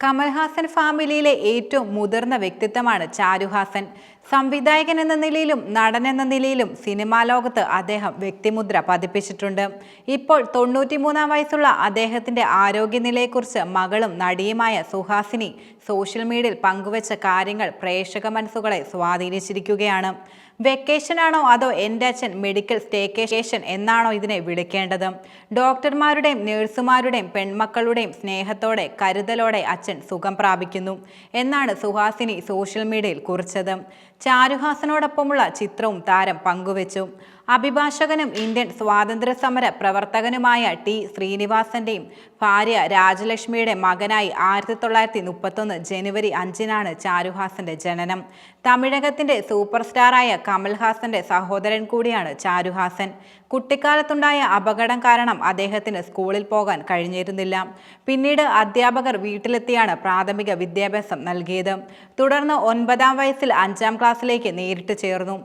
കമൽഹാസൻ ഫാമിലിയിലെ ഏറ്റവും മുതിർന്ന വ്യക്തിത്വമാണ് ചാരുഹാസൻ. സംവിധായകൻ എന്ന നിലയിലും നടൻ എന്ന നിലയിലും സിനിമാ ലോകത്ത് അദ്ദേഹം വ്യക്തിമുദ്ര പതിപ്പിച്ചിട്ടുണ്ട്. ഇപ്പോൾ തൊണ്ണൂറ്റിമൂന്നാം വയസ്സുള്ള അദ്ദേഹത്തിന്റെ ആരോഗ്യനിലയെക്കുറിച്ച് മകളും നടിയുമായ സുഹാസിനി സോഷ്യൽ മീഡിയയിൽ പങ്കുവച്ച കാര്യങ്ങൾ പ്രേക്ഷക മനസ്സുകളെ സ്വാധീനിച്ചിരിക്കുകയാണ്. വെക്കേഷൻ ആണോ അതോ എന്റെ അച്ഛൻ മെഡിക്കൽ സ്റ്റേക്കേഷൻ എന്നാണോ ഇതിനെ വിളിക്കേണ്ടത്? ഡോക്ടർമാരുടെയും നേഴ്സുമാരുടെയും പെൺമക്കളുടെയും സ്നേഹത്തോടെ കരുതലോടെ അച്ഛൻ സുഖം പ്രാപിക്കുന്നു എന്നാണ് സുഹാസിനി സോഷ്യൽ മീഡിയയിൽ കുറിച്ചത്. ചാരുഹാസനോടൊപ്പമുള്ള ചിത്രവും താരം പങ്കുവച്ചു. അഭിഭാഷകനും ഇന്ത്യൻ സ്വാതന്ത്ര്യ സമര പ്രവർത്തകനുമായ ടി ശ്രീനിവാസന്റെയും ഭാര്യ രാജലക്ഷ്മിയുടെ മകനായി ആയിരത്തി തൊള്ളായിരത്തി മുപ്പത്തൊന്ന് ജനുവരി അഞ്ചിനാണ് ചാരുഹാസന്റെ ജനനം. തമിഴകത്തിന്റെ സൂപ്പർ സ്റ്റാറായ കമൽഹാസന്റെ സഹോദരൻ കൂടിയാണ് ചാരുഹാസൻ. കുട്ടിക്കാലത്തുണ്ടായ അപകടം കാരണം അദ്ദേഹത്തിന് സ്കൂളിൽ പോകാൻ കഴിഞ്ഞിരുന്നില്ല. പിന്നീട് അധ്യാപകർ വീട്ടിലെത്തിയാണ് പ്രാഥമിക വിദ്യാഭ്യാസം നൽകിയത്. തുടർന്ന് ഒൻപതാം വയസ്സിൽ അഞ്ചാം ക്ലാസ്സിലേക്ക് നേരിട്ട് ചേർന്നു.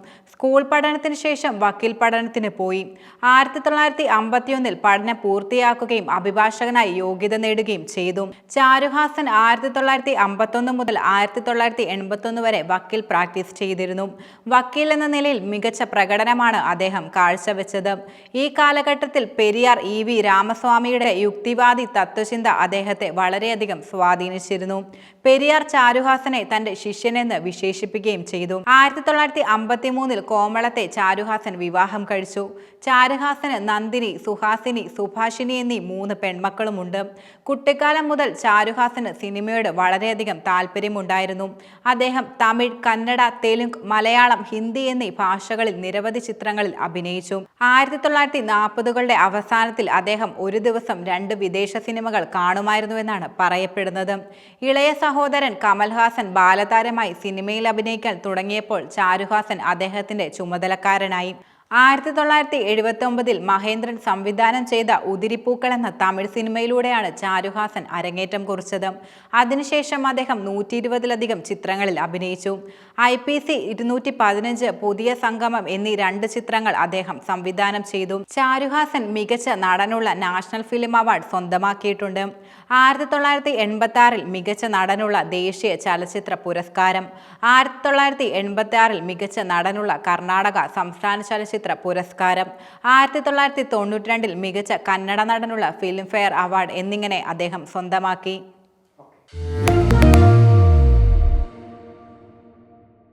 സ്കൂൾ പഠനത്തിന് ശേഷം വക്കീൽ പഠനത്തിന് പോയി. ആയിരത്തി തൊള്ളായിരത്തി അമ്പത്തിയൊന്നിൽ പഠനം പൂർത്തിയാക്കുകയും അഭിഭാഷകനായി യോഗ്യത നേടുകയും ചെയ്തു. ചാരുഹാസൻ ആയിരത്തി തൊള്ളായിരത്തി അമ്പത്തൊന്ന് മുതൽ ആയിരത്തി തൊള്ളായിരത്തി എൺപത്തൊന്ന് വരെ വക്കീൽ പ്രാക്ടീസ് ചെയ്തിരുന്നു. വക്കീൽ എന്ന നിലയിൽ മികച്ച പ്രകടനമാണ് അദ്ദേഹം കാഴ്ചവെച്ചത്. ഈ കാലഘട്ടത്തിൽ പെരിയാർ ഇ വി രാമസ്വാമിയുടെ യുക്തിവാദി തത്വചിന്ത അദ്ദേഹത്തെ വളരെയധികം സ്വാധീനിച്ചിരുന്നു. പെരിയാർ ചാരുഹാസനെ തന്റെ ശിഷ്യനെന്ന് വിശേഷിപ്പിക്കുകയും ചെയ്തു. ആയിരത്തി തൊള്ളായിരത്തി അമ്പത്തി മൂന്നിൽ കോമളത്തെ ചാരുഹാസൻ വിവാഹം കഴിച്ചു. ചാരുഹാസന് നന്ദിനി സുഹാസിനി സുഭാഷിനി എന്നീ മൂന്ന് പെൺമക്കളുമുണ്ട്. കുട്ടിക്കാലം മുതൽ ചാരുഹാസന് സിനിമയോട് വളരെയധികം താല്പര്യമുണ്ടായിരുന്നു. അദ്ദേഹം തമിഴ് കന്നഡ തെലുങ്ക് മലയാളം ഹിന്ദി എന്നീ ഭാഷകളിൽ നിരവധി ചിത്രങ്ങളിൽ അഭിനയിച്ചു. ആയിരത്തി തൊള്ളായിരത്തി നാൽപ്പതുകളുടെ അവസാനത്തിൽ അദ്ദേഹം ഒരു ദിവസം രണ്ട് വിദേശ സിനിമകൾ കാണുമായിരുന്നുവെന്നാണ് പറയപ്പെടുന്നത്. ഇളയ സഹോദരൻ കമൽഹാസൻ ബാലതാരമായി സിനിമയിൽ അഭിനയിക്കാൻ തുടങ്ങിയപ്പോൾ ചാരുഹാസൻ അദ്ദേഹത്തിന്റെ ചുമതലക്കാരനായി ആയിരത്തി തൊള്ളായിരത്തി എഴുപത്തി ഒമ്പതിൽ മഹേന്ദ്രൻ സംവിധാനം ചെയ്ത ഉതിരിപ്പൂക്കൾ എന്ന തമിഴ് സിനിമയിലൂടെയാണ് ചാരുഹാസൻ അരങ്ങേറ്റം കുറിച്ചത്. അതിനുശേഷം അദ്ദേഹം നൂറ്റി ഇരുപതിലധികം ചിത്രങ്ങളിൽ അഭിനയിച്ചു. ഐ പി സി ഇരുന്നൂറ്റി പതിനഞ്ച് പുതിയ സംഗമം എന്നീ രണ്ട് ചിത്രങ്ങൾ അദ്ദേഹം സംവിധാനം ചെയ്തു. ചാരുഹാസൻ മികച്ച നടനുള്ള നാഷണൽ ഫിലിം അവാർഡ് സ്വന്തമാക്കിയിട്ടുണ്ട്. ആയിരത്തി തൊള്ളായിരത്തി എൺപത്തി ആറിൽ മികച്ച നടനുള്ള ദേശീയ ചലച്ചിത്ര പുരസ്കാരം. ആയിരത്തി തൊള്ളായിരത്തി എൺപത്തി ആറിൽ മികച്ച നടനുള്ള കർണാടക സംസ്ഥാന ചലച്ചിത്ര പുരസ്കാരം ആയിരത്തി തൊള്ളായിരത്തി തൊണ്ണൂറ്റി രണ്ടിൽ മികച്ച കന്നഡ നടനുള്ള ഫിലിംഫെയർ അവാർഡ് എന്നിങ്ങനെ അദ്ദേഹം സ്വന്തമാക്കി Thank you.